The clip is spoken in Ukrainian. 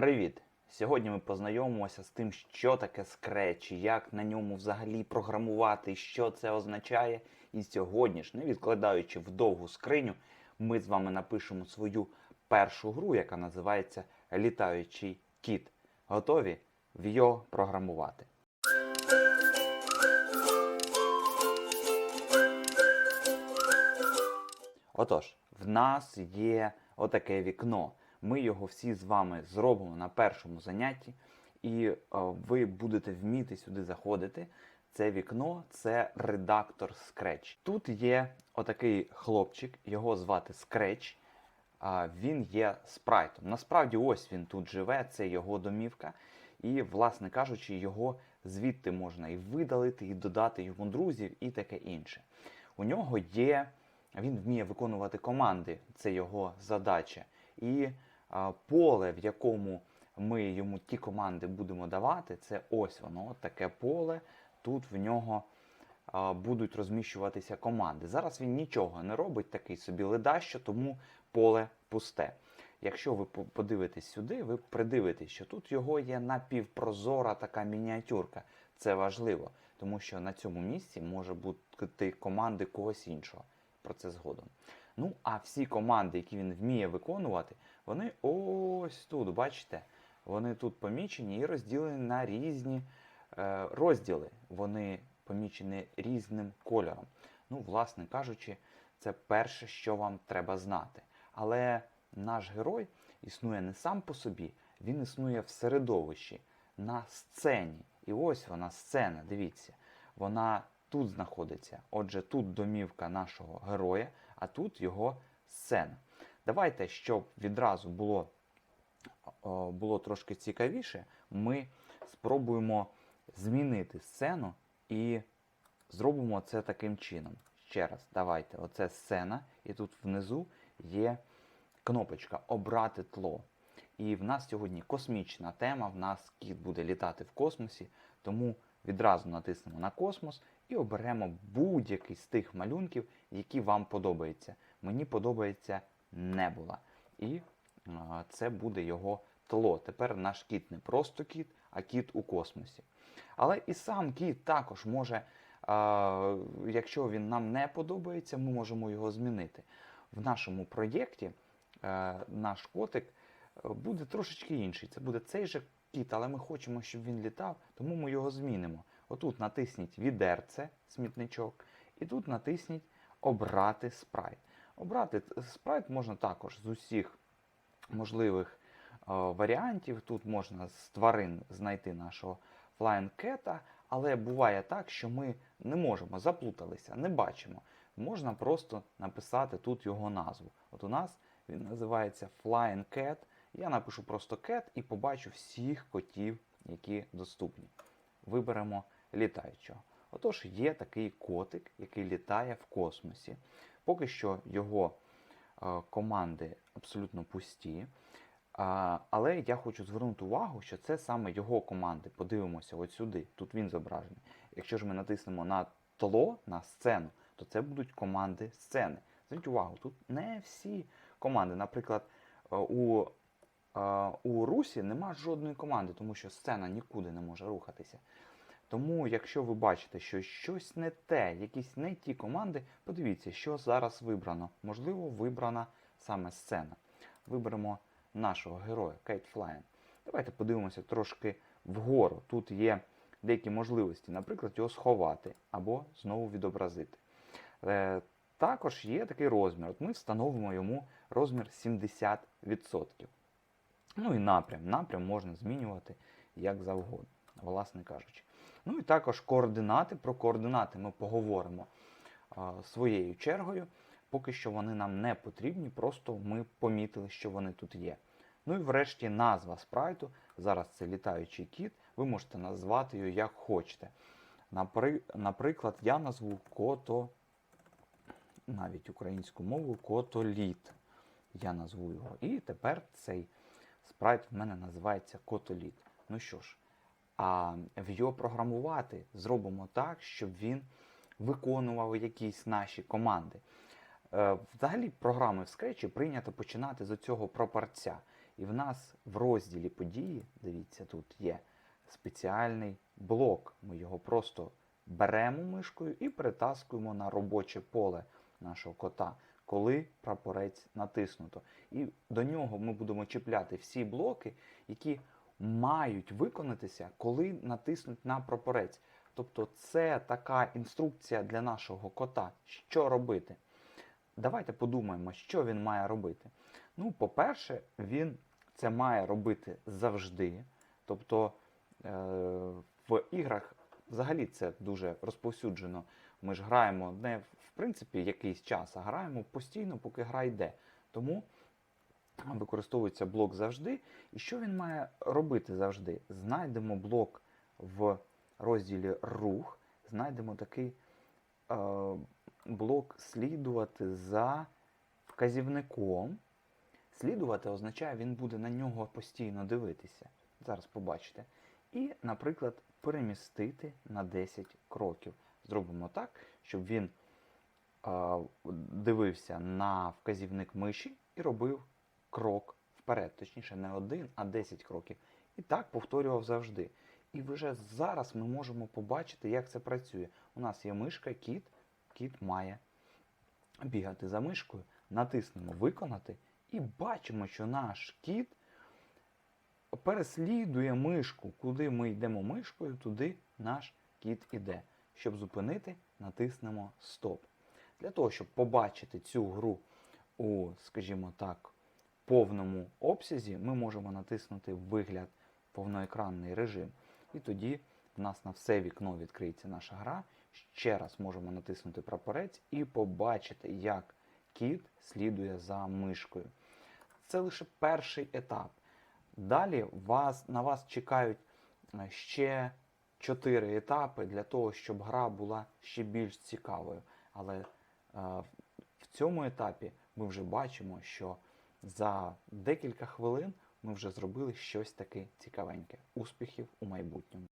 Привіт! Сьогодні ми познайомимося з тим, що таке Scratch, як на ньому взагалі програмувати, що це означає. І сьогодні ж, не відкладаючи в довгу скриню, ми з вами напишемо свою першу гру, яка називається Літаючий кіт. Готові в його програмувати? Отож, в нас є отаке вікно. Ми його всі з вами зробимо на першому занятті, і е, ви будете вміти сюди заходити. Це вікно це редактор Scratch. Тут є отакий хлопчик, його звати Scratch. Він є спрайтом. Насправді, ось він тут живе, це його домівка. І, власне кажучи, його звідти можна і видалити, і додати йому друзів, і таке інше. У нього є, він вміє виконувати команди, це його задача. І поле, в якому ми йому ті команди будемо давати, це ось воно, таке поле. Тут в нього будуть розміщуватися команди. Зараз він нічого не робить, такий собі ледащо, тому поле пусте. Якщо ви подивитесь сюди, ви придивитесь, що тут його є напівпрозора така мініатюрка. Це важливо, тому що на цьому місці може бути команди когось іншого. Про це згодом. Ну, а всі команди, які він вміє виконувати, вони ось тут, бачите, вони тут помічені і розділені на різні е, розділи. Вони помічені різним кольором. Ну, власне кажучи, це перше, що вам треба знати. Але наш герой існує не сам по собі, він існує в середовищі, на сцені. І ось вона сцена, дивіться, вона тут знаходиться. Отже, тут домівка нашого героя, а тут його сцена. Давайте, щоб відразу було, було трошки цікавіше, ми спробуємо змінити сцену і зробимо це таким чином. Ще раз, давайте. Оце сцена, і тут внизу є кнопочка Обрати тло. І в нас сьогодні космічна тема. В нас кіт буде літати в космосі, тому відразу натиснемо на космос і оберемо будь-який з тих малюнків, які вам подобаються. Мені подобається небула. І це буде його тло. Тепер наш кіт не просто кіт, а кіт у космосі. Але і сам кіт також може, якщо він нам не подобається, ми можемо його змінити. В нашому проєкті е, наш котик е, буде трошечки інший. Це буде цей же кіт, але ми хочемо, щоб він літав, тому ми його змінимо. Отут натисніть відерце, смітничок, і тут натисніть Обрати спрайт. Обрати спрайт можна також з усіх можливих е, варіантів. Тут можна з тварин знайти нашого Flying Cat, але буває так, що ми не можемо, заплуталися, не бачимо. Можна просто написати тут його назву. От у нас він називається Flying Cat. Я напишу просто Cat і побачу всіх котів, які доступні. Виберемо літаючого. Отож, є такий котик, який літає в космосі. Поки що його е, команди абсолютно пусті. А, але я хочу звернути увагу, що це саме його команди. Подивимося от сюди. Тут він зображений. Якщо ж ми натиснемо на тло, на сцену, то це будуть команди сцени. Зверніть увагу, тут не всі команди. Наприклад, е, у, е, у Русі нема жодної команди, тому що сцена нікуди не може рухатися. Тому, якщо ви бачите, що щось не те, якісь не ті команди, подивіться, що зараз вибрано. Можливо, вибрана саме сцена. Виберемо нашого героя Кейт Флайн. Давайте подивимося трошки вгору. Тут є деякі можливості, наприклад, його сховати або знову відобразити. Е, також є такий розмір. От ми встановимо йому розмір 70%. Ну і напрям. Напрям можна змінювати як завгодно, власне кажучи. Ну і також координати. Про координати ми поговоримо а, своєю чергою. Поки що вони нам не потрібні, просто ми помітили, що вони тут є. Ну і врешті назва спрайту. Зараз це літаючий кіт. Ви можете назвати його як хочете. Напри... Наприклад, я назву кото, навіть українську мову, котоліт. Я назву його. І тепер цей спрайт в мене називається котоліт. Ну що ж, а в його програмувати зробимо так, щоб він виконував якісь наші команди. Е, Взагалі, програми в Scratch прийнято починати з цього пропорця. І в нас в розділі події, дивіться, тут є спеціальний блок. Ми його просто беремо мишкою і перетаскуємо на робоче поле нашого кота, коли прапорець натиснуто. І до нього ми будемо чіпляти всі блоки, які мають виконатися, коли натиснуть на прапорець. Тобто це така інструкція для нашого кота, що робити. Давайте подумаємо, що він має робити. Ну, по-перше, він це має робити завжди. Тобто е, в іграх взагалі це дуже розповсюджено. Ми ж граємо не принципі якийсь час, а граємо постійно, поки гра йде. Тому використовується блок завжди. І що він має робити завжди? Знайдемо блок в розділі рух, знайдемо такий е, блок слідувати за вказівником. Слідувати означає, він буде на нього постійно дивитися. Зараз побачите. І, наприклад, перемістити на 10 кроків. Зробимо так, щоб він дивився на вказівник миші і робив крок вперед. Точніше, не один, а 10 кроків. І так повторював завжди. І вже зараз ми можемо побачити, як це працює. У нас є мишка, кіт, кіт має бігати за мишкою, натиснемо виконати і бачимо, що наш кіт переслідує мишку. Куди ми йдемо мишкою, туди наш кіт іде. Щоб зупинити, натиснемо стоп. Для того, щоб побачити цю гру у, скажімо так, повному обсязі, ми можемо натиснути вигляд повноекранний режим. І тоді в нас на все вікно відкриється наша гра. Ще раз можемо натиснути прапорець і побачити, як кіт слідує за мишкою. Це лише перший етап. Далі вас, на вас чекають е, ще чотири етапи для того, щоб гра була ще більш цікавою. Але в цьому етапі ми вже бачимо, що за декілька хвилин ми вже зробили щось таке цікавеньке. Успіхів у майбутньому!